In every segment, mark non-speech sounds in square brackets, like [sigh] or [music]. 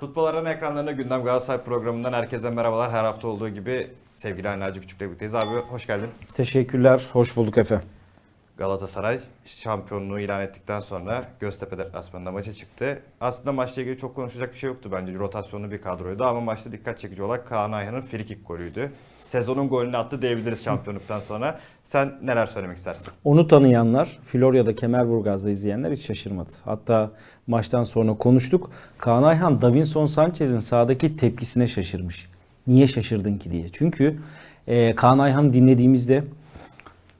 Futbol Arena ekranlarında Gündem Galatasaray programından herkese merhabalar. Her hafta olduğu gibi sevgili Ali Naci Küçük'le birlikteyiz. Abi hoş geldin. Teşekkürler. Hoş bulduk Efe. Galatasaray şampiyonluğu ilan ettikten sonra Göztepe deplasmanında maça çıktı. Aslında maçla ilgili çok konuşacak bir şey yoktu bence. Rotasyonlu bir kadroydu ama maçta dikkat çekici olarak Kaan Ayhan'ın frikik golüydü. Sezonun golünü attı diyebiliriz şampiyonluktan sonra. Sen neler söylemek istersin? Onu tanıyanlar, Florya'da Kemerburgaz'da izleyenler hiç şaşırmadı. Hatta maçtan sonra konuştuk. Kaan Ayhan, Davinson Sanchez'in sahadaki tepkisine şaşırmış. Niye şaşırdın ki diye. Çünkü e, Kaan Ayhan dinlediğimizde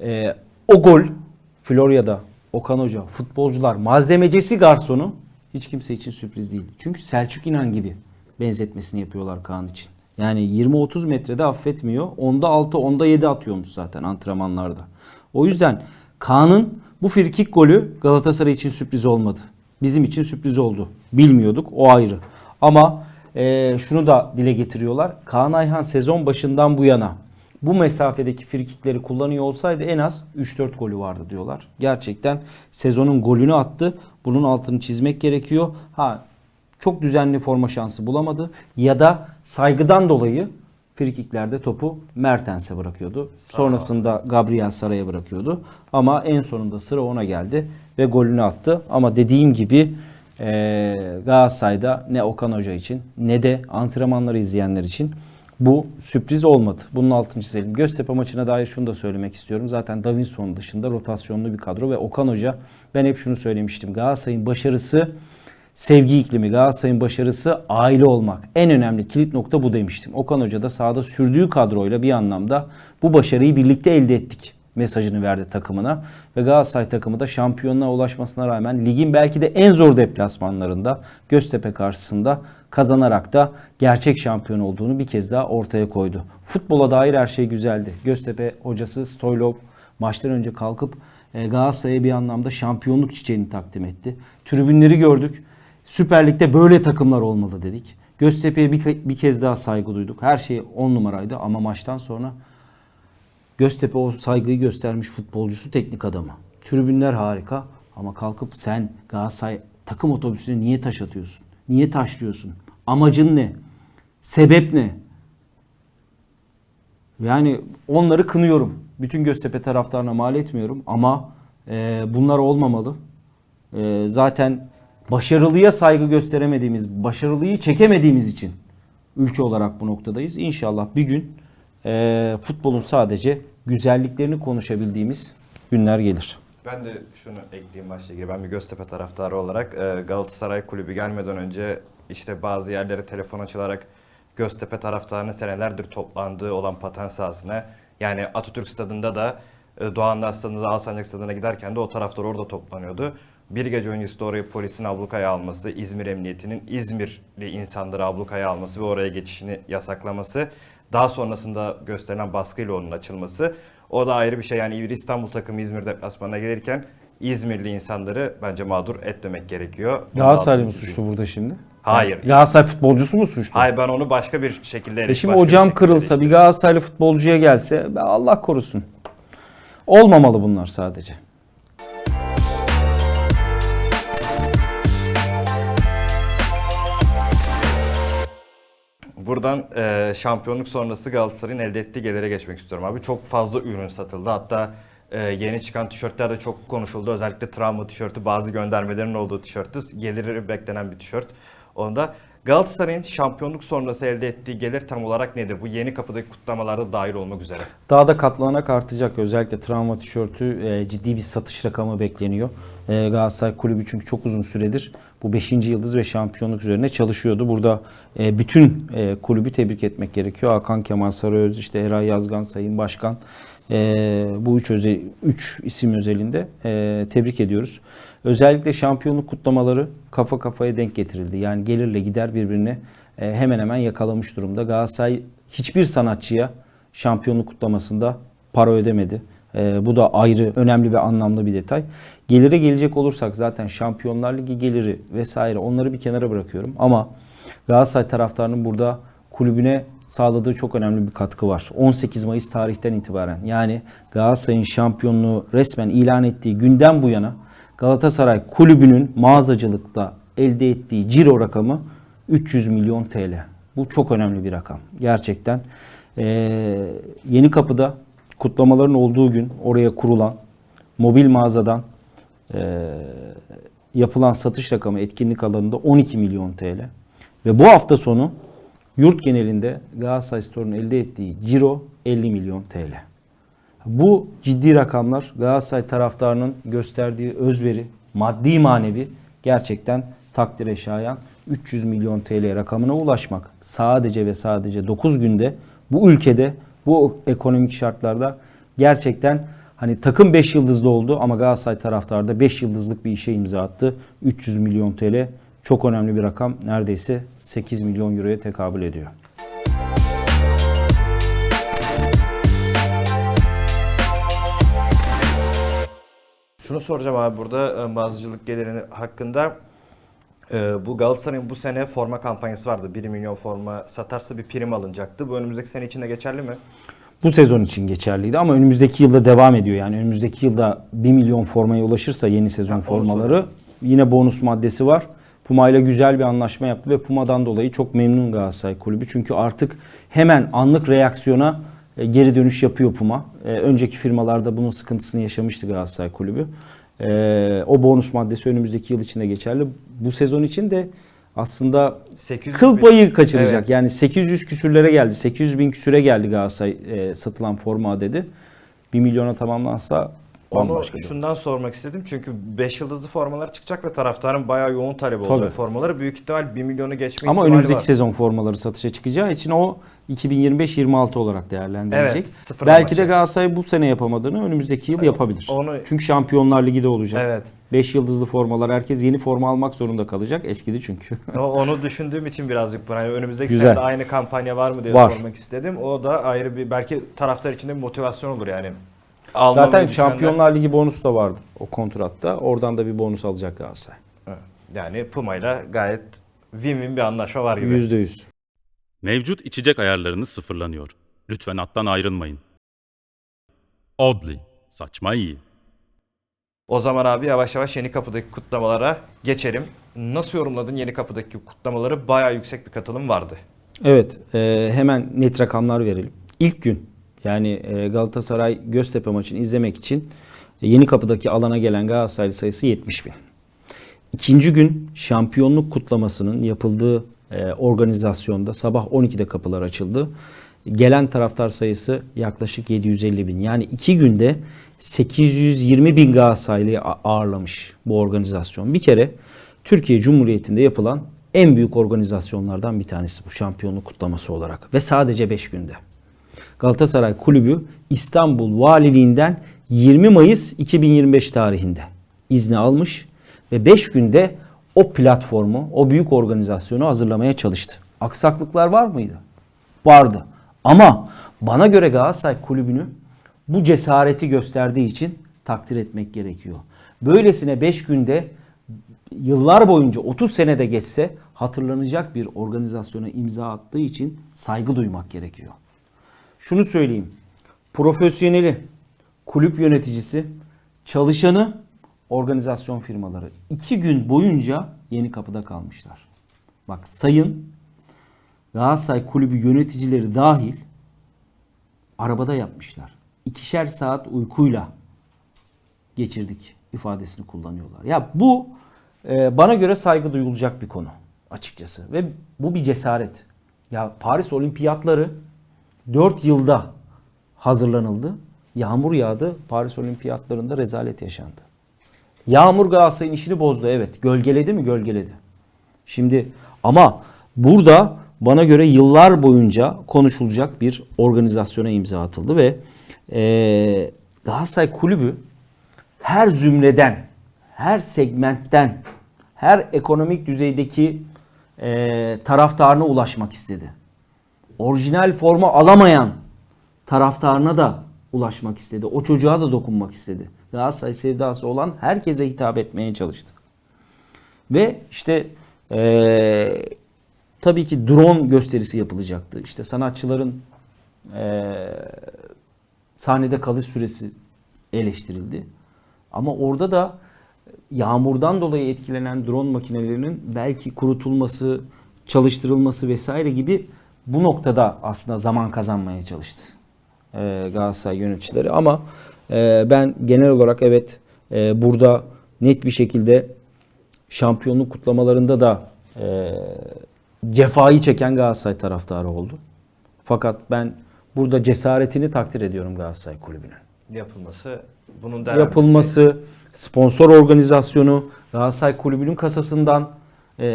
e, o gol Florya'da Okan Hoca, futbolcular, malzemecisi garsonu hiç kimse için sürpriz değil. Çünkü Selçuk İnan gibi benzetmesini yapıyorlar Kaan için. Yani 20-30 metrede affetmiyor. Onda 6, onda 7 atıyormuş zaten antrenmanlarda. O yüzden Kaan'ın bu frikik golü Galatasaray için sürpriz olmadı. Bizim için sürpriz oldu. Bilmiyorduk o ayrı. Ama eee, şunu da dile getiriyorlar. Kaan Ayhan sezon başından bu yana bu mesafedeki frikikleri kullanıyor olsaydı en az 3-4 golü vardı diyorlar. Gerçekten sezonun golünü attı. Bunun altını çizmek gerekiyor. Ha çok düzenli forma şansı bulamadı ya da saygıdan dolayı frikiklerde topu Mertens'e bırakıyordu. Sonrasında Gabriel Saray'a bırakıyordu. Ama en sonunda sıra ona geldi ve golünü attı. Ama dediğim gibi eee Galatasaray'da ne Okan Hoca için ne de antrenmanları izleyenler için bu sürpriz olmadı. Bunun altını çizelim. Göztepe maçına dair şunu da söylemek istiyorum. Zaten Davinson dışında rotasyonlu bir kadro ve Okan Hoca ben hep şunu söylemiştim. Galatasaray'ın başarısı sevgi iklimi, Galatasaray'ın başarısı aile olmak. En önemli kilit nokta bu demiştim. Okan Hoca da sahada sürdüğü kadroyla bir anlamda bu başarıyı birlikte elde ettik mesajını verdi takımına. Ve Galatasaray takımı da şampiyonluğa ulaşmasına rağmen ligin belki de en zor deplasmanlarında Göztepe karşısında kazanarak da gerçek şampiyon olduğunu bir kez daha ortaya koydu. Futbola dair her şey güzeldi. Göztepe hocası Stoylov maçtan önce kalkıp e, Galatasaray'a bir anlamda şampiyonluk çiçeğini takdim etti. Tribünleri gördük. Süper Lig'de böyle takımlar olmalı dedik. Göztepe'ye bir, bir kez daha saygı duyduk. Her şey on numaraydı ama maçtan sonra Göztepe o saygıyı göstermiş futbolcusu teknik adamı. Tribünler harika ama kalkıp sen Galatasaray takım otobüsüne niye taş atıyorsun? Niye taşlıyorsun? Amacın ne? Sebep ne? Yani onları kınıyorum. Bütün Göztepe taraftarına mal etmiyorum ama e, bunlar olmamalı. E, zaten başarılıya saygı gösteremediğimiz, başarılıyı çekemediğimiz için ülke olarak bu noktadayız. İnşallah bir gün e, futbolun sadece güzelliklerini konuşabildiğimiz günler gelir. Ben de şunu ekleyeyim başla ilgili. Ben bir Göztepe taraftarı olarak e, Galatasaray kulübü gelmeden önce işte bazı yerlere telefon açılarak Göztepe taraftarının senelerdir toplandığı olan paten sahasına yani Atatürk Stadında da e, Doğanlar Stadında da Alsancak Stadına giderken de o taraftar orada toplanıyordu. Bir gece öncesi de orayı polisin ablukaya alması, İzmir Emniyeti'nin İzmirli insanları ablukaya alması ve oraya geçişini yasaklaması, daha sonrasında gösterilen baskıyla onun açılması o da ayrı bir şey. Yani bir İstanbul takımı İzmir deplasmanına gelirken İzmirli insanları bence mağdur etmemek gerekiyor. Bunu Galatasaray mı suçlu burada şimdi? Hayır. Galatasaray futbolcusu mu suçlu? Hayır ben onu başka bir şekilde E şimdi o bir cam kırılsa bir eleştiriyorum. Galatasaraylı futbolcuya gelse Allah korusun. Olmamalı bunlar sadece. Buradan e, şampiyonluk sonrası Galatasaray'ın elde ettiği gelire geçmek istiyorum abi. Çok fazla ürün satıldı. Hatta e, yeni çıkan tişörtler de çok konuşuldu. Özellikle travma tişörtü, bazı göndermelerin olduğu tişörtü. Geliri beklenen bir tişört. Onda Galatasaray'ın şampiyonluk sonrası elde ettiği gelir tam olarak nedir? Bu yeni kapıdaki kutlamalarda dahil olmak üzere. Daha da katlanarak artacak. Özellikle travma tişörtü e, ciddi bir satış rakamı bekleniyor. E, Galatasaray Kulübü çünkü çok uzun süredir bu 5. yıldız ve şampiyonluk üzerine çalışıyordu. Burada e, bütün e, kulübü tebrik etmek gerekiyor. Hakan Kemal Sarıöz, işte Eray Yazgan, Sayın Başkan. E, bu üç, öze, üç isim özelinde e, tebrik ediyoruz. Özellikle şampiyonluk kutlamaları kafa kafaya denk getirildi. Yani gelirle gider birbirine e, hemen hemen yakalamış durumda. Galatasaray hiçbir sanatçıya şampiyonluk kutlamasında para ödemedi. Ee, bu da ayrı önemli ve anlamlı bir detay. Gelire gelecek olursak zaten Şampiyonlar Ligi geliri vesaire onları bir kenara bırakıyorum. Ama Galatasaray taraftarının burada kulübüne sağladığı çok önemli bir katkı var. 18 Mayıs tarihten itibaren yani Galatasaray'ın şampiyonluğu resmen ilan ettiği günden bu yana Galatasaray kulübünün mağazacılıkta elde ettiği ciro rakamı 300 milyon TL. Bu çok önemli bir rakam. Gerçekten. Ee, Yeni Kapı'da kutlamaların olduğu gün oraya kurulan mobil mağazadan e, yapılan satış rakamı etkinlik alanında 12 milyon TL. Ve bu hafta sonu yurt genelinde Galatasaray Store'un elde ettiği ciro 50 milyon TL. Bu ciddi rakamlar Galatasaray taraftarının gösterdiği özveri, maddi manevi gerçekten takdire şayan 300 milyon TL rakamına ulaşmak sadece ve sadece 9 günde bu ülkede bu ekonomik şartlarda gerçekten hani takım 5 yıldızlı oldu ama Galatasaray taraftarı da 5 yıldızlık bir işe imza attı. 300 milyon TL çok önemli bir rakam. Neredeyse 8 milyon euroya tekabül ediyor. Şunu soracağım abi burada e, mağazacılık gelirini hakkında. E, Bu Galatasaray'ın bu sene forma kampanyası vardı. 1 milyon forma satarsa bir prim alınacaktı. Bu önümüzdeki sene içinde geçerli mi? Bu sezon için geçerliydi ama önümüzdeki yılda devam ediyor. Yani önümüzdeki yılda 1 milyon formaya ulaşırsa yeni sezon Ha, formaları yine bonus maddesi var. Puma ile güzel bir anlaşma yaptı ve Puma'dan dolayı çok memnun Galatasaray kulübü. Çünkü artık hemen anlık reaksiyona e, geri dönüş yapıyor Puma. E, Önceki firmalarda bunun sıkıntısını yaşamıştı Galatasaray kulübü. E, O bonus maddesi önümüzdeki yıl içinde geçerli. Bu sezon için de aslında 800 Kıl bin- payı kaçıracak. Evet. Yani 800 küsürlere geldi. 800 bin küsüre geldi Galatasaray e, satılan forma dedi. 1 milyona tamamlansa Onu bir- şundan sormak istedim çünkü 5 yıldızlı formalar çıkacak ve taraftarın bayağı yoğun talebi olacak Tabii. formaları. Büyük ihtimal 1 milyonu geçme Ama önümüzdeki var. sezon formaları satışa çıkacağı için o 2025-26 olarak değerlendirilecek. Evet, sıfır Belki amaçlı. de Galatasaray bu sene yapamadığını önümüzdeki yıl yapabilir. Onu- Çünkü Şampiyonlar Ligi de olacak. Evet. 5 yıldızlı formalar herkes yeni forma almak zorunda kalacak. Eskidi çünkü. O- Onu düşündüğüm için birazcık hani önümüzdeki Güzel. sene de aynı kampanya var mı diye Var. sormak istedim. O da ayrı bir belki taraftar için de bir motivasyon olur yani. Almamayı Zaten Şampiyonlar Ligi bonusu da vardı o kontratta. Oradan da bir bonus alacak Galatasaray. Evet. Yani Puma'yla gayet win-win bir anlaşma var gibi. %100. Mevcut içecek ayarlarınız sıfırlanıyor. Lütfen hattan ayrılmayın. Oddly. Saçma iyi. O zaman abi yavaş yavaş Yeni Kapı'daki kutlamalara geçelim. Nasıl yorumladın Yeni Kapı'daki kutlamaları? Bayağı yüksek bir katılım vardı. Evet, e, hemen net rakamlar verelim. İlk gün yani e, Galatasaray Göztepe maçını izlemek için Yeni Kapı'daki alana gelen Galatasaraylı sayısı 70 bin. İkinci gün şampiyonluk kutlamasının yapıldığı e, organizasyonda sabah 12'de kapılar açıldı. Gelen taraftar sayısı yaklaşık 750 bin. Yani iki günde 820 bin Galatasaraylı'yı ağırlamış bu organizasyon. Bir kere Türkiye Cumhuriyeti'nde yapılan en büyük organizasyonlardan bir tanesi bu şampiyonluk kutlaması olarak ve sadece 5 günde. Galatasaray Kulübü İstanbul Valiliğinden 20 Mayıs 2025 tarihinde izni almış ve 5 günde o platformu, o büyük organizasyonu hazırlamaya çalıştı. Aksaklıklar var mıydı? Vardı. Ama bana göre Galatasaray Kulübü'nü bu cesareti gösterdiği için takdir etmek gerekiyor. Böylesine 5 günde yıllar boyunca 30 senede geçse hatırlanacak bir organizasyona imza attığı için saygı duymak gerekiyor. Şunu söyleyeyim. Profesyoneli, kulüp yöneticisi, çalışanı, organizasyon firmaları iki gün boyunca yeni kapıda kalmışlar. Bak sayın Galatasaray kulübü yöneticileri dahil arabada yapmışlar. İkişer saat uykuyla geçirdik ifadesini kullanıyorlar. Ya bu e, bana göre saygı duyulacak bir konu açıkçası ve bu bir cesaret. Ya Paris Olimpiyatları 4 yılda hazırlanıldı. Yağmur yağdı. Paris Olimpiyatlarında rezalet yaşandı. Yağmur Galatasaray'ın işini bozdu evet. Gölgeledi mi? Gölgeledi. Şimdi ama burada bana göre yıllar boyunca konuşulacak bir organizasyona imza atıldı ve eee Galatasaray Kulübü her zümreden, her segmentten, her ekonomik düzeydeki eee taraftarına ulaşmak istedi. Orijinal forma alamayan taraftarına da ulaşmak istedi. O çocuğa da dokunmak istedi. Galatasaray sevdası olan herkese hitap etmeye çalıştı. Ve işte eee, tabii ki drone gösterisi yapılacaktı. İşte sanatçıların eee, sahnede kalış süresi eleştirildi. Ama orada da yağmurdan dolayı etkilenen drone makinelerinin belki kurutulması, çalıştırılması vesaire gibi bu noktada aslında zaman kazanmaya çalıştı e, Galatasaray yöneticileri. Ama e, ben genel olarak evet e, burada net bir şekilde şampiyonluk kutlamalarında da e, cefayı çeken Galatasaray taraftarı oldu. Fakat ben burada cesaretini takdir ediyorum Galatasaray Kulübü'nün. Yapılması, bunun denenmesi. Yapılması, sponsor organizasyonu, Galatasaray Kulübü'nün kasasından e,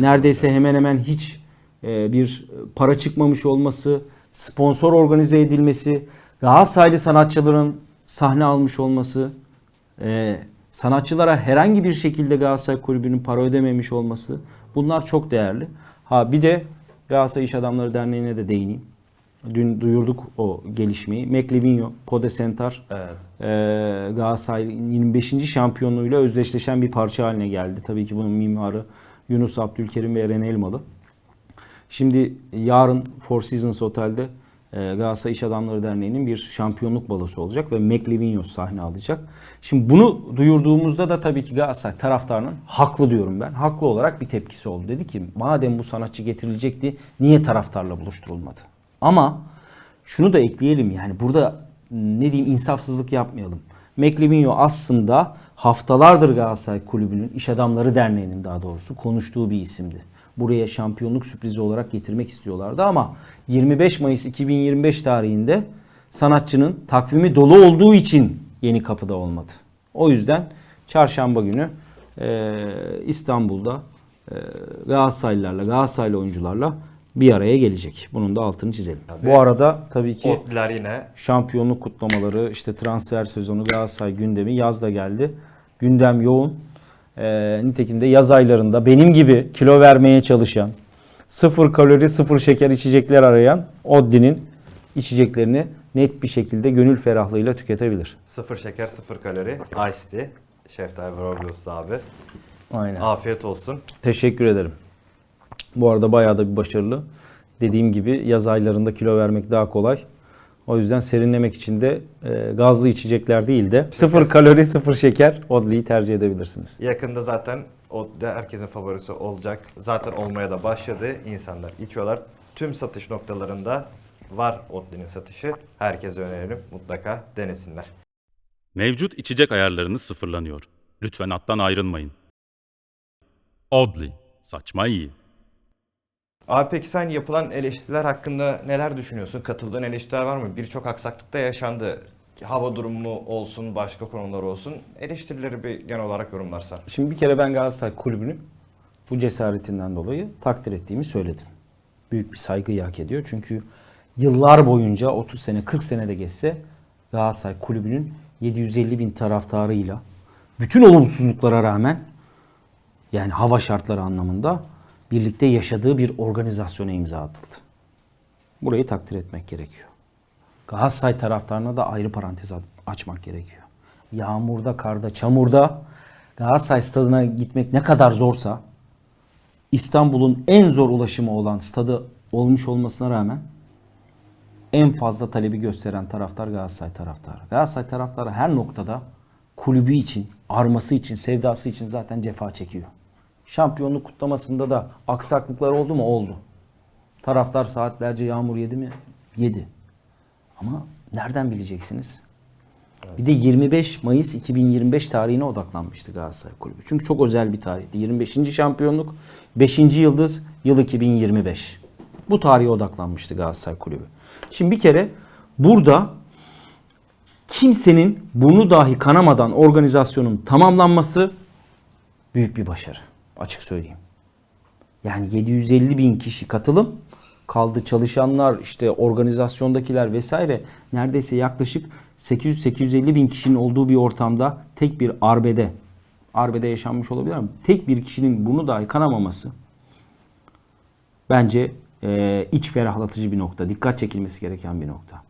neredeyse hemen hemen hiç e, bir para çıkmamış olması, sponsor organize edilmesi, Galatasaraylı sanatçıların sahne almış olması, e, sanatçılara herhangi bir şekilde Galatasaray Kulübü'nün para ödememiş olması bunlar çok değerli. Ha bir de Galatasaray İş Adamları Derneği'ne de değineyim. Dün duyurduk o gelişmeyi. McLevinho, Kode Sentar Evet. e, Galatasaray'ın 25. şampiyonluğuyla özdeşleşen bir parça haline geldi. Tabii ki bunun mimarı Yunus Abdülkerim ve Eren Elmalı. Şimdi yarın Four Seasons Otel'de e, Galatasaray İş Adamları Derneği'nin bir şampiyonluk balosu olacak ve McLevinho sahne alacak. Şimdi bunu duyurduğumuzda da tabii ki Galatasaray taraftarının haklı diyorum ben. Haklı olarak bir tepkisi oldu. Dedi ki madem bu sanatçı getirilecekti niye taraftarla buluşturulmadı? Ama şunu da ekleyelim yani burada ne diyeyim insafsızlık yapmayalım. McLevinho aslında haftalardır Galatasaray Kulübü'nün, İş Adamları Derneği'nin daha doğrusu konuştuğu bir isimdi. Buraya şampiyonluk sürprizi olarak getirmek istiyorlardı ama 25 Mayıs 2025 tarihinde sanatçının takvimi dolu olduğu için yeni kapıda olmadı. O yüzden çarşamba günü e, İstanbul'da e, Galatasaraylılarla, Galatasaraylı oyuncularla bir araya gelecek. Bunun da altını çizelim. Tabii. Bu arada tabii ki Otlar yine şampiyonluk kutlamaları, işte transfer sezonu, Galatasaray gündemi yaz da geldi. Gündem yoğun. Ee, nitekim de yaz aylarında benim gibi kilo vermeye çalışan, sıfır kalori, sıfır şeker içecekler arayan Oddi'nin içeceklerini net bir şekilde gönül ferahlığıyla tüketebilir. sıfır şeker, sıfır kalori, ice tea. Şeftali Broglos abi. Aynen. Afiyet olsun. Teşekkür ederim. Bu arada bayağı da bir başarılı. Dediğim gibi yaz aylarında kilo vermek daha kolay. O yüzden serinlemek için de e, gazlı içecekler değil de sıfır kalori, sıfır şeker Odli'yi tercih edebilirsiniz. Yakında zaten o da herkesin favorisi olacak. Zaten olmaya da başladı. İnsanlar içiyorlar. Tüm satış noktalarında var Otli'nin satışı. Herkese önerelim. Mutlaka denesinler. Mevcut içecek ayarlarınız sıfırlanıyor. Lütfen hattan ayrılmayın. Oddly. Saçma iyi. Abi peki sen yapılan eleştiriler hakkında neler düşünüyorsun? Katıldığın eleştiriler var mı? Birçok aksaklıkta yaşandı. Hava durumu olsun, başka konular olsun. Eleştirileri bir genel olarak yorumlarsan. Şimdi bir kere ben Galatasaray Kulübü'nü bu cesaretinden dolayı takdir ettiğimi söyledim. Büyük bir saygıyı hak ediyor. Çünkü yıllar boyunca 30 sene 40 sene de geçse Galatasaray Kulübü'nün 750 bin taraftarıyla bütün olumsuzluklara rağmen yani hava şartları anlamında birlikte yaşadığı bir organizasyona imza atıldı. Burayı takdir etmek gerekiyor. Galatasaray taraftarına da ayrı parantez açmak gerekiyor. Yağmurda, karda, çamurda Galatasaray stadına gitmek ne kadar zorsa İstanbul'un en zor ulaşımı olan stadı olmuş olmasına rağmen en fazla talebi gösteren taraftar Galatasaray taraftarı. Galatasaray taraftarı her noktada kulübü için, arması için, sevdası için zaten cefa çekiyor. Şampiyonluk kutlamasında da aksaklıklar oldu mu? Oldu. Taraftar saatlerce yağmur yedi mi? Yedi. Ama nereden bileceksiniz? Bir de 25 Mayıs 2025 tarihine odaklanmıştı Galatasaray Kulübü. Çünkü çok özel bir tarihti. 25. şampiyonluk, 5. yıldız, yıl 2025. Bu tarihe odaklanmıştı Galatasaray Kulübü. Şimdi bir kere burada kimsenin burnu dahi kanamadan organizasyonun tamamlanması büyük bir başarı. Açık söyleyeyim. Yani 750 bin kişi katılım kaldı çalışanlar işte organizasyondakiler vesaire neredeyse yaklaşık 800-850 bin kişinin olduğu bir ortamda tek bir arbede arbede yaşanmış olabilir ama tek bir kişinin bunu dahi kanamaması bence e, iç ferahlatıcı bir nokta. Dikkat çekilmesi gereken bir nokta.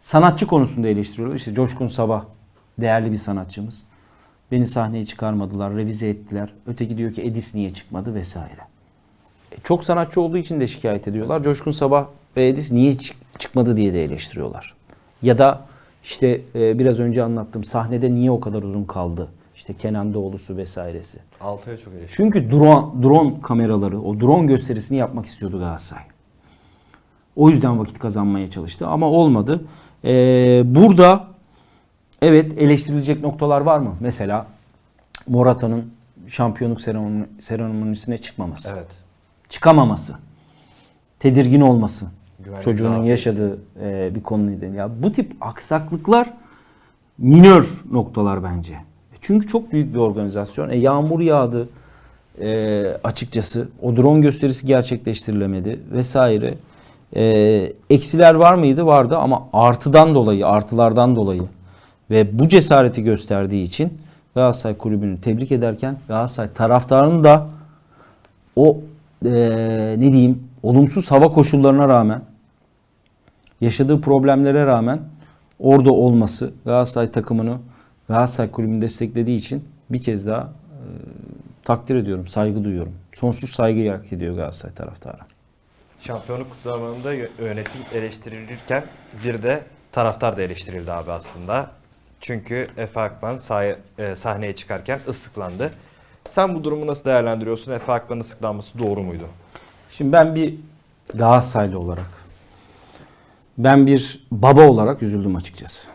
Sanatçı konusunda eleştiriyorlar. İşte Coşkun Sabah değerli bir sanatçımız. Beni sahneye çıkarmadılar, revize ettiler. Öteki diyor ki Edis niye çıkmadı vesaire. E, Çok sanatçı olduğu için de şikayet ediyorlar. Coşkun Sabah ve Edis niye çık- çıkmadı diye de eleştiriyorlar. Ya da işte e, biraz önce anlattım sahnede niye o kadar uzun kaldı? İşte Kenan Doğulusu vesairesi. Altay'a çok eleştiri. Çünkü drone, drone kameraları, o drone gösterisini yapmak istiyordu Galatasaray. O yüzden vakit kazanmaya çalıştı ama olmadı. Ee, burada evet eleştirilecek noktalar var mı? Mesela Morata'nın şampiyonluk seremoni- seremonisine çıkmaması. Evet. Çıkamaması. Tedirgin olması. Güvenlik Çocuğunun yaşadığı e, bir konuydu. Ya bu tip aksaklıklar minör noktalar bence. Çünkü çok büyük bir organizasyon. E, yağmur yağdı e, açıkçası. O drone gösterisi gerçekleştirilemedi vesaire. E, eksiler var mıydı? Vardı ama artıdan dolayı, artılardan dolayı ve bu cesareti gösterdiği için Galatasaray Kulübü'nü tebrik ederken Galatasaray taraftarının da o e, ne diyeyim olumsuz hava koşullarına rağmen yaşadığı problemlere rağmen orada olması Galatasaray takımını Galatasaray kulübünü desteklediği için bir kez daha e, takdir ediyorum, saygı duyuyorum. Sonsuz saygı hak ediyor Galatasaray taraftarı. Şampiyonluk yö- yönetim eleştirilirken bir de taraftar da eleştirildi abi aslında. Çünkü Efe Akman sahaya- e, sahneye çıkarken ıslıklandı. Sen bu durumu nasıl değerlendiriyorsun? Efe Akman'ın ıslıklanması doğru muydu? Şimdi ben bir Galatasaraylı olarak, ben bir baba olarak üzüldüm açıkçası.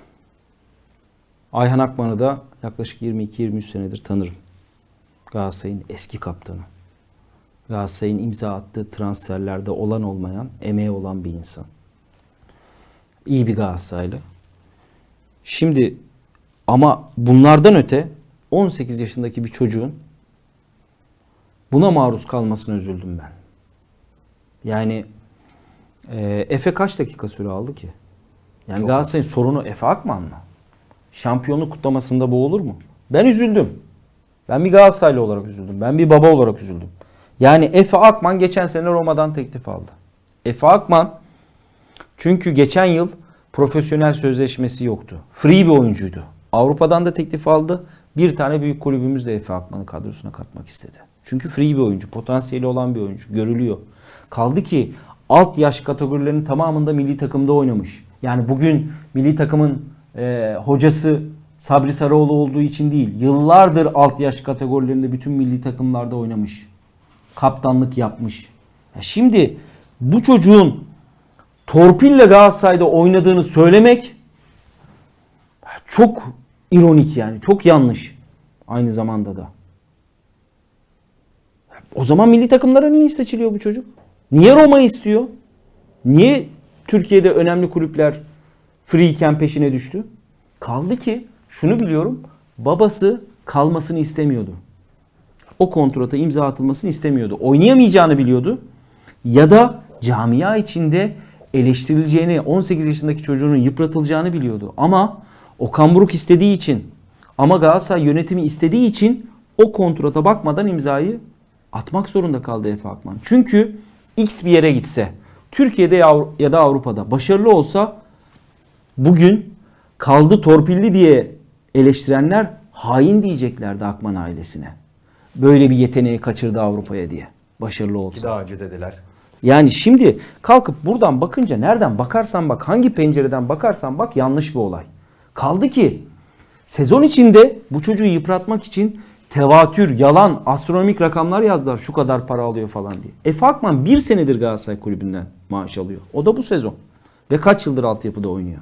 Ayhan Akman'ı da yaklaşık 22-23 senedir tanırım. Galatasaray'ın eski kaptanı. Galatasaray'ın imza attığı transferlerde olan olmayan, emeği olan bir insan. İyi bir Galatasaraylı. Şimdi ama bunlardan öte 18 yaşındaki bir çocuğun buna maruz kalmasına üzüldüm ben. Yani e, Efe kaç dakika süre aldı ki? Yani Çok Galatasaray'ın sorunu Efe Akman mı? Şampiyonluk kutlamasında bu olur mu? Ben üzüldüm. Ben bir Galatasaraylı olarak üzüldüm. Ben bir baba olarak üzüldüm. Yani Efe Akman geçen sene Roma'dan teklif aldı. Efe Akman çünkü geçen yıl profesyonel sözleşmesi yoktu. Free bir oyuncuydu. Avrupa'dan da teklif aldı. Bir tane büyük kulübümüz de Efe Akman'ı kadrosuna katmak istedi. Çünkü free bir oyuncu, potansiyeli olan bir oyuncu, görülüyor. Kaldı ki alt yaş kategorilerinin tamamında milli takımda oynamış. Yani bugün milli takımın e, hocası Sabri Sarıoğlu olduğu için değil, yıllardır alt yaş kategorilerinde bütün milli takımlarda oynamış. Kaptanlık yapmış. Ya şimdi bu çocuğun torpille Galatasaray'da oynadığını söylemek çok ironik yani. Çok yanlış. Aynı zamanda da. O zaman milli takımlara niye seçiliyor bu çocuk? Niye Roma istiyor? Niye Türkiye'de önemli kulüpler free iken peşine düştü? Kaldı ki şunu biliyorum. Babası kalmasını istemiyordu. O kontrata imza atılmasını istemiyordu. Oynayamayacağını biliyordu. Ya da camia içinde eleştirileceğini, 18 yaşındaki çocuğunun yıpratılacağını biliyordu. Ama Okan Buruk istediği için, ama Galatasaray yönetimi istediği için o kontrata bakmadan imzayı atmak zorunda kaldı Efe Akman. Çünkü X bir yere gitse, Türkiye'de ya da Avrupa'da başarılı olsa bugün kaldı torpilli diye eleştirenler hain diyeceklerdi Akman ailesine. Böyle bir yeteneği kaçırdı Avrupa'ya diye. Başarılı olsa. Ki daha önce dediler. Yani şimdi kalkıp buradan bakınca nereden bakarsan bak, hangi pencereden bakarsan bak yanlış bir olay. Kaldı ki sezon içinde bu çocuğu yıpratmak için tevatür, yalan, astronomik rakamlar yazdılar. Şu kadar para alıyor falan diye. Efe Akman bir senedir Galatasaray Kulübü'nden maaş alıyor. O da bu sezon. Ve kaç yıldır altyapıda oynuyor.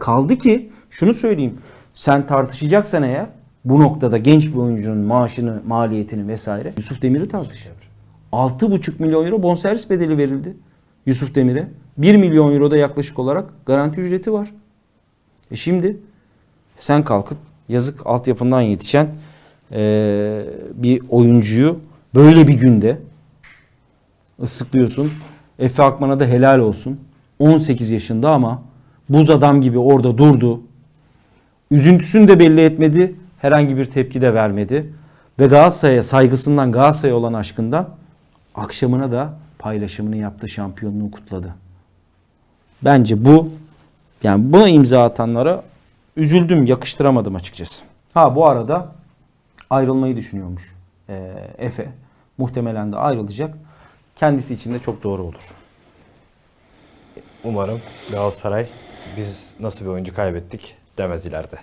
Kaldı ki şunu söyleyeyim. Sen tartışacaksan eğer bu noktada genç bir oyuncunun maaşını, maliyetini vesaire Yusuf Demir'i tartış. 6,5 milyon euro bonservis bedeli verildi Yusuf Demir'e. 1 milyon euro da yaklaşık olarak garanti ücreti var. E şimdi sen kalkıp yazık altyapından yetişen eee, bir oyuncuyu böyle bir günde ıslıklıyorsun. Efe Akman'a da helal olsun. 18 yaşında ama buz adam gibi orada durdu. Üzüntüsünü de belli etmedi. Herhangi bir tepki de vermedi. Ve Galatasaray'a saygısından, Galatasaray'a olan aşkından akşamına da paylaşımını yaptı, şampiyonluğu kutladı. Bence bu yani buna imza atanlara üzüldüm, yakıştıramadım açıkçası. Ha bu arada ayrılmayı düşünüyormuş eee, Efe. Muhtemelen de ayrılacak. Kendisi için de çok doğru olur. Umarım Galatasaray biz nasıl bir oyuncu kaybettik demez ileride.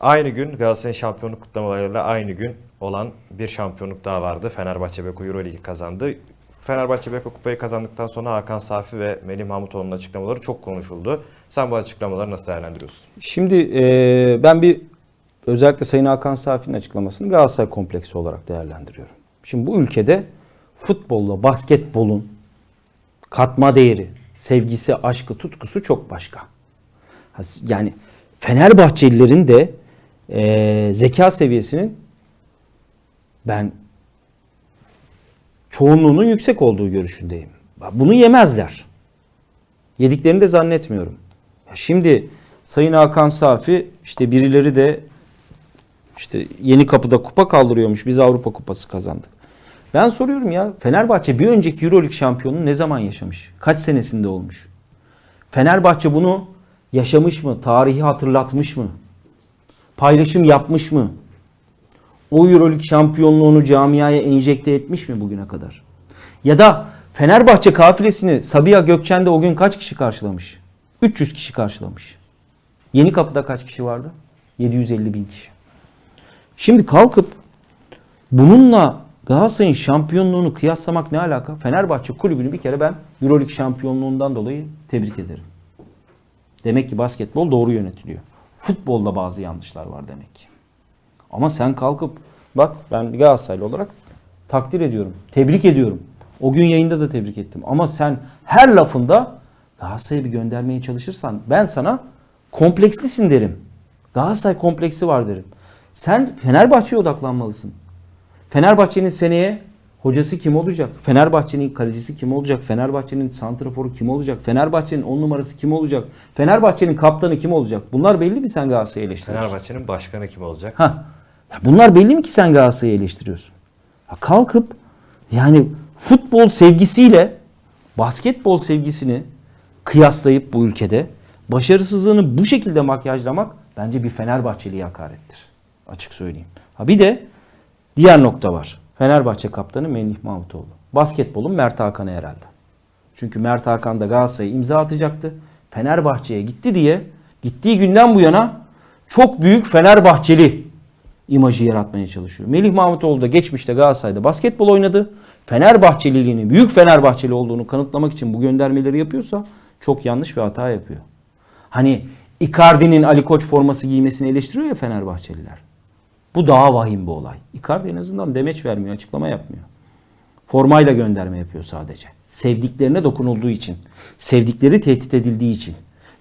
Aynı gün Galatasaray'ın şampiyonluk kutlamalarıyla aynı gün olan bir şampiyonluk daha vardı. Fenerbahçe Beko Euro Ligi kazandı. Fenerbahçe Beko Kupayı kazandıktan sonra Hakan Safi ve Melih Mahmutoğlu'nun açıklamaları çok konuşuldu. Sen bu açıklamaları nasıl değerlendiriyorsun? Şimdi e, ben bir özellikle Sayın Hakan Safi'nin açıklamasını Galatasaray kompleksi olarak değerlendiriyorum. Şimdi bu ülkede futbolla basketbolun katma değeri, sevgisi, aşkı, tutkusu çok başka. Yani Fenerbahçelilerin de e, zeka seviyesinin ben çoğunluğunun yüksek olduğu görüşündeyim. Bunu yemezler. Yediklerini de zannetmiyorum. Şimdi Sayın Hakan Safi işte birileri de işte yeni kapıda kupa kaldırıyormuş. Biz Avrupa Kupası kazandık. Ben soruyorum ya Fenerbahçe bir önceki Euroleague şampiyonunu ne zaman yaşamış? Kaç senesinde olmuş? Fenerbahçe bunu yaşamış mı? Tarihi hatırlatmış mı? Paylaşım yapmış mı? O Euroleague şampiyonluğunu camiaya enjekte etmiş mi bugüne kadar? Ya da Fenerbahçe kafilesini Sabiha Gökçen'de o gün kaç kişi karşılamış? 300 kişi karşılamış. Yeni kapıda kaç kişi vardı? 750 bin kişi. Şimdi kalkıp bununla Galatasaray'ın şampiyonluğunu kıyaslamak ne alaka? Fenerbahçe kulübünü bir kere ben Euroleague şampiyonluğundan dolayı tebrik ederim. Demek ki basketbol doğru yönetiliyor. Futbolda bazı yanlışlar var demek ki. Ama sen kalkıp bak ben Galatasaraylı olarak takdir ediyorum. Tebrik ediyorum. O gün yayında da tebrik ettim. Ama sen her lafında Galatasaray'a bir göndermeye çalışırsan ben sana komplekslisin derim. Galatasaray kompleksi var derim. Sen Fenerbahçe'ye odaklanmalısın. Fenerbahçe'nin seneye hocası kim olacak? Fenerbahçe'nin kalecisi kim olacak? Fenerbahçe'nin santraforu kim olacak? Fenerbahçe'nin on numarası kim olacak? Fenerbahçe'nin kaptanı kim olacak? Bunlar belli mi sen Galatasaray'ı eleştiriyorsun? Fenerbahçe'nin başkanı kim olacak? Ha. Ya bunlar belli mi ki sen Galatasaray'ı eleştiriyorsun? Ya kalkıp yani futbol sevgisiyle basketbol sevgisini kıyaslayıp bu ülkede başarısızlığını bu şekilde makyajlamak bence bir Fenerbahçeli'ye hakarettir. Açık söyleyeyim. Ha bir de diğer nokta var. Fenerbahçe kaptanı Melih Mahmutoğlu. Basketbolun Mert Hakan'ı herhalde. Çünkü Mert Hakan da Galatasaray'a imza atacaktı. Fenerbahçe'ye gitti diye gittiği günden bu yana çok büyük Fenerbahçeli imajı yaratmaya çalışıyor. Melih Mahmutoğlu da geçmişte Galatasaray'da basketbol oynadı. Fenerbahçeliliğini, büyük Fenerbahçeli olduğunu kanıtlamak için bu göndermeleri yapıyorsa çok yanlış bir hata yapıyor. Hani Icardi'nin Ali Koç forması giymesini eleştiriyor ya Fenerbahçeliler. Bu daha vahim bir olay. Icardi en azından demeç vermiyor, açıklama yapmıyor. Formayla gönderme yapıyor sadece. Sevdiklerine dokunulduğu için. Sevdikleri tehdit edildiği için.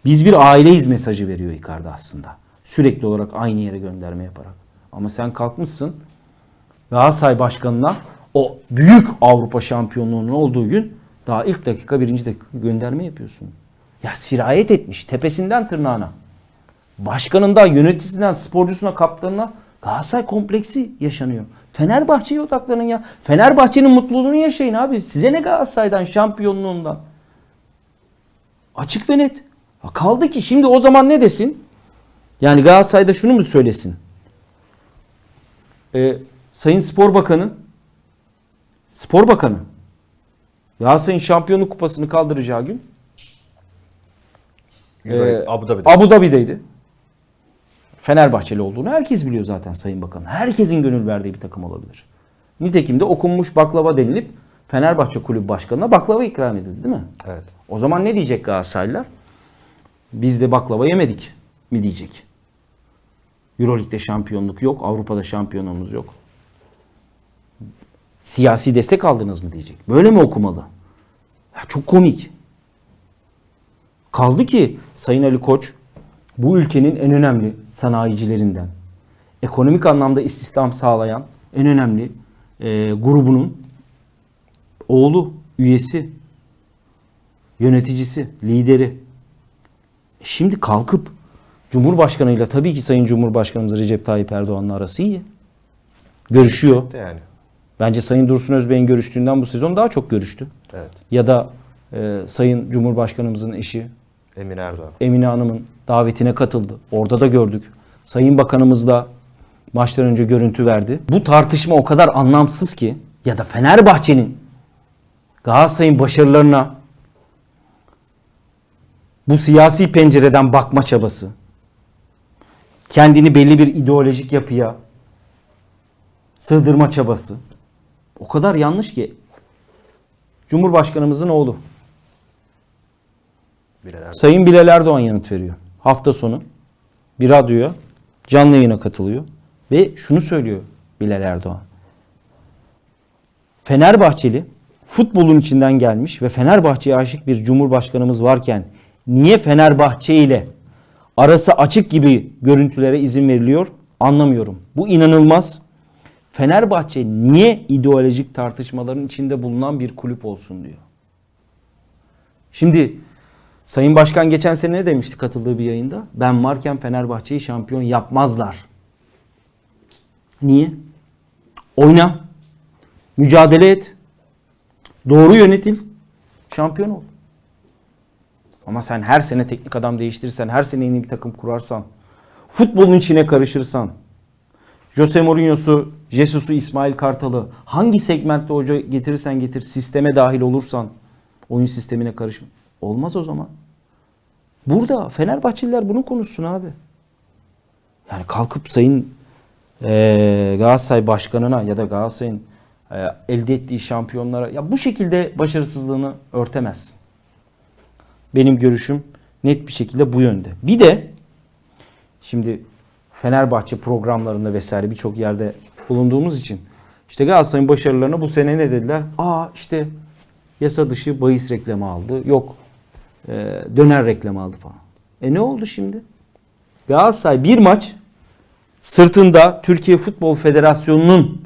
Biz bir aileyiz mesajı veriyor Icardi aslında. Sürekli olarak aynı yere gönderme yaparak. Ama sen kalkmışsın Galatasaray Başkanı'na o büyük Avrupa şampiyonluğunun olduğu gün daha ilk dakika birinci dakika gönderme yapıyorsun. Ya sirayet etmiş tepesinden tırnağına. Başkanından, yöneticisinden, sporcusuna, kaptanına Galatasaray kompleksi yaşanıyor. Fenerbahçe'ye odaklanın ya. Fenerbahçe'nin mutluluğunu yaşayın abi. Size ne Galatasaray'dan, şampiyonluğundan? Açık ve net. Kaldı ki şimdi o zaman ne desin? Yani Galatasaray'da şunu mu söylesin? Ee, Sayın Spor Bakanı Spor Bakanı Galatasaray'ın şampiyonluk kupasını kaldıracağı gün Ee, Abu Dhabi'de. Abu Dhabi'deydi. Fenerbahçeli olduğunu herkes biliyor zaten Sayın Bakan. Herkesin gönül verdiği bir takım olabilir. Nitekim de okunmuş baklava denilip Fenerbahçe Kulübü Başkanı'na baklava ikram edildi değil mi? Evet. O zaman ne diyecek Galatasaraylılar? Biz de baklava yemedik mi diyecek. Euroleague'de şampiyonluk yok, Avrupa'da şampiyonluğumuz yok. Siyasi destek aldınız mı diyecek. Böyle mi okumalı? Ya çok komik. Kaldı ki Sayın Ali Koç bu ülkenin en önemli sanayicilerinden, ekonomik anlamda istihdam sağlayan en önemli e, grubunun oğlu, üyesi, yöneticisi, lideri. E Şimdi kalkıp Cumhurbaşkanıyla tabii ki Sayın Cumhurbaşkanımız Recep Tayyip Erdoğan'la arası iyi. Görüşüyor. Yani. Bence Sayın Dursun Özbey'in görüştüğünden bu sezon daha çok görüştü. Evet. Ya da e, Sayın Cumhurbaşkanımızın eşi Emin Erdoğan. Emine Hanım'ın davetine katıldı. Orada da gördük. Sayın Bakanımız da maçtan önce görüntü verdi. Bu tartışma o kadar anlamsız ki ya da Fenerbahçe'nin Galatasaray'ın başarılarına bu siyasi pencereden bakma çabası kendini belli bir ideolojik yapıya sığdırma çabası. O kadar yanlış ki. Cumhurbaşkanımızın oğlu Bileler. Sayın Bilal Erdoğan yanıt veriyor. Hafta sonu bir radyoya canlı yayına katılıyor ve şunu söylüyor Bilal Erdoğan. Fenerbahçeli futbolun içinden gelmiş ve Fenerbahçe'ye aşık bir cumhurbaşkanımız varken niye Fenerbahçe ile arası açık gibi görüntülere izin veriliyor anlamıyorum. Bu inanılmaz. Fenerbahçe niye ideolojik tartışmaların içinde bulunan bir kulüp olsun diyor. Şimdi Sayın Başkan geçen sene ne demişti katıldığı bir yayında? Ben varken Fenerbahçe'yi şampiyon yapmazlar. Niye? Oyna. Mücadele et. Doğru yönetil. Şampiyon ol. Ama sen her sene teknik adam değiştirirsen, her sene yeni bir takım kurarsan, futbolun içine karışırsan, Jose Mourinho'su, Jesus'u, İsmail Kartal'ı hangi segmentte hoca getirirsen getir, sisteme dahil olursan, oyun sistemine karışma. Olmaz o zaman. Burada Fenerbahçeliler bunu konuşsun abi. Yani kalkıp sayın eee Galatasaray başkanına ya da Galatasaray'ın eee, elde ettiği şampiyonlara ya bu şekilde başarısızlığını örtemezsin. Benim görüşüm net bir şekilde bu yönde. Bir de şimdi Fenerbahçe programlarında vesaire birçok yerde bulunduğumuz için işte Galatasaray'ın başarılarına bu sene ne dediler? Aa işte yasa dışı bahis reklamı aldı. Yok e, döner reklamı aldı falan. E ne oldu şimdi? Galatasaray bir maç sırtında Türkiye Futbol Federasyonu'nun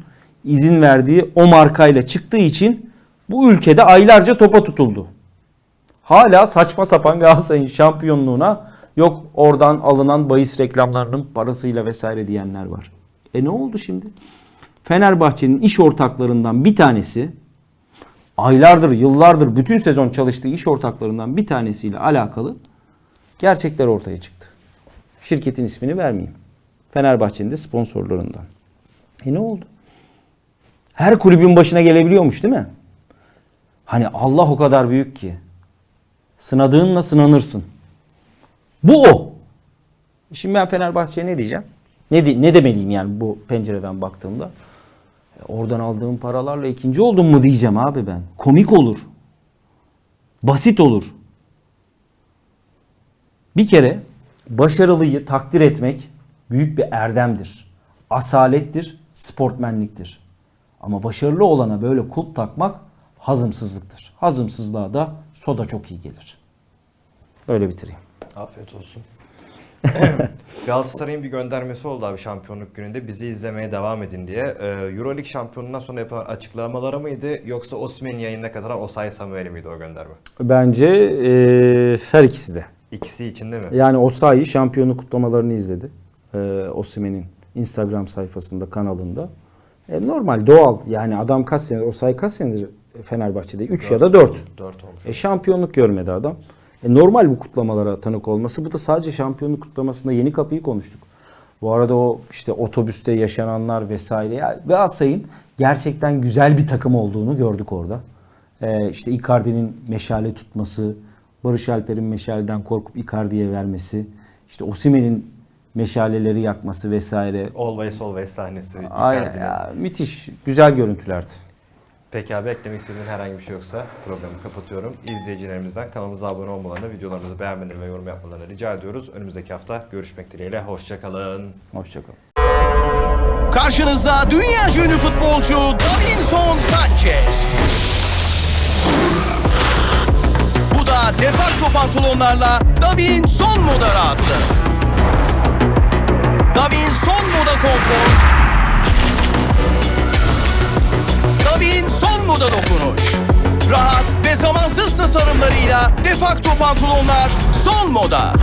izin verdiği o markayla çıktığı için bu ülkede aylarca topa tutuldu. Hala saçma sapan Galatasaray'ın şampiyonluğuna yok oradan alınan bahis reklamlarının parasıyla vesaire diyenler var. E ne oldu şimdi? Fenerbahçe'nin iş ortaklarından bir tanesi aylardır, yıllardır bütün sezon çalıştığı iş ortaklarından bir tanesiyle alakalı gerçekler ortaya çıktı. Şirketin ismini vermeyeyim. Fenerbahçe'nin de sponsorlarından. E ne oldu? Her kulübün başına gelebiliyormuş değil mi? Hani Allah o kadar büyük ki. Sınadığınla sınanırsın. Bu o. Şimdi ben Fenerbahçe'ye ne diyeceğim? Ne, ne demeliyim yani bu pencereden baktığımda? E, Oradan aldığım paralarla ikinci oldum mu diyeceğim abi ben. Komik olur. Basit olur. Bir kere başarılıyı takdir etmek büyük bir erdemdir. Asalettir, sportmenliktir. Ama başarılı olana böyle kulp takmak hazımsızlıktır. Hazımsızlığa da soda çok iyi gelir. Öyle bitireyim. Afiyet olsun. [laughs] Galatasaray'ın bir göndermesi oldu abi şampiyonluk gününde. Bizi izlemeye devam edin diye. Ee, Euroleague şampiyonundan sonra yapılan açıklamaları mıydı yoksa Osimhen'in yayınına kadar Osay Samuel'i miydi o gönderme? Bence eee, her ikisi de. İkisi için değil mi? Yani Osayi şampiyonluk kutlamalarını izledi. Ee, Osimhen'in Instagram sayfasında, kanalında. E, normal, doğal. Yani adam kaç senedir, Osayi kaç senedir Fenerbahçe'de? 3 ya da 4. 4 olmuş. E, şampiyonluk görmedi adam. E, normal bu kutlamalara tanık olması. Bu da sadece şampiyonluk kutlamasında yeni kapıyı konuştuk. Bu arada o işte otobüste yaşananlar vesaire. Ya Galatasaray'ın gerçekten güzel bir takım olduğunu gördük orada. E, işte Icardi'nin meşale tutması, Barış Alper'in meşaleden korkup Icardi'ye vermesi, işte Osimhen'in meşaleleri yakması vesaire. Always Always sahnesi. Aynen ya, müthiş, güzel görüntülerdi. Peki abi eklemek istediğin herhangi bir şey yoksa programı kapatıyorum. İzleyicilerimizden kanalımıza abone olmalarını, videolarımızı beğenmelerini ve yorum yapmalarını rica ediyoruz. Önümüzdeki hafta görüşmek dileğiyle. Hoşçakalın. Hoşçakalın. Karşınızda dünya ünlü futbolcu Davinson Sanchez. Bu da defakto pantolonlarla Davinson Moda rahatlı. Davinson Moda konfor. Davinson Moda dokunuş. Rahat ve zamansız tasarımlarıyla defakto pantolonlar son moda.